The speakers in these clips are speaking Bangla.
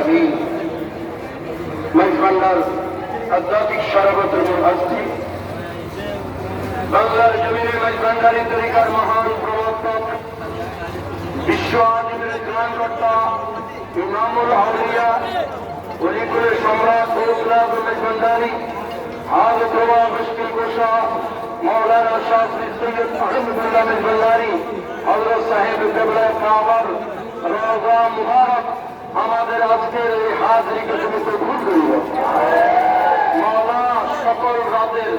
আলী মেজবান্ডার আধ্যাত্মিক সর্বতরী আস্থি বাংলার জমিনে মেজবান্ডারী তরিকার মহান প্রবর্তক বিশ্ব আদিমের ত্রাণকর্তা ইমামুল আউলিয়া অলিকুলের সম্রাট গৌরব মেজবান্ডারী আজ প্রভা মুশকিল গোসা মৌলানা শাস্ত্রী সৈয়দ আহমদুল্লাহ মেজবান্ডারী হজরত সাহেব কাবার রোজা মুহা আজকের এই হাজরীকে তুমি কবুল করো মাওলানা সফল রাদের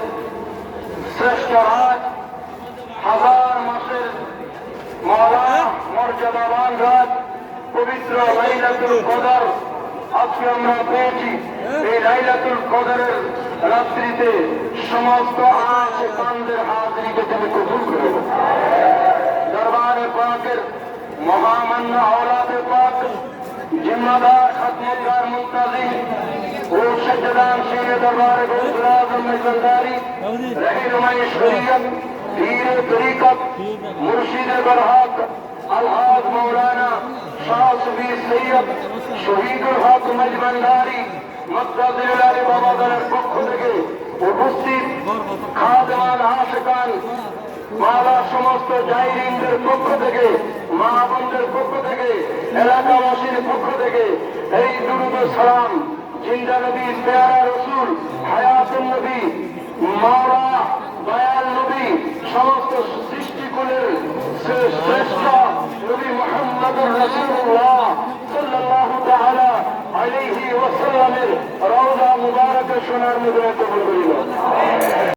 শ্রেষ্ঠ রাত হাজার মাসের মাওলানা মর্যাদাবান রাত পবিত্র লাইলাতুল কদর আজ কি আমরা पहुंची এই লাইলাতুল কদরের রাত্রিতে समस्त আয়েশা বানদের হাজরীকে তুমি কবুল করো দরবারে হাজির মগামান আওলাব পাক जिम्मेदार खदमतगार मुंतजी रूप से जदान शेर दरबार गुजरातदारी रहनुमाई शरीयत पीर तरीकत मुर्शिद बरहक अलहाज मौलाना शाह सुबीर सैयद শহীদ হক মজবান্ডারি মক্কা দিলারে বাবা দলের পক্ষ থেকে উপস্থিত খাদমান মারা সমস্ত জাইরিনদের পক্ষ থেকে মাহবন্ধের পক্ষ থেকে এলাকাবাসীর পক্ষ থেকে এই দুরুদ সালাম জিন্দা নদী পেয়ারা রসুল হায়াতুল নদী মাওলা বায়াল নদী সমস্ত সৃষ্টিকুলের শ্রেষ্ঠ নবী মোহাম্মদ রসুল্লাহ সাল্লাল্লাহু তাআলা আলাইহি ওয়াসাল্লামের রওজা মুবারাকে সোনার মুদ্রায় কবুল করিল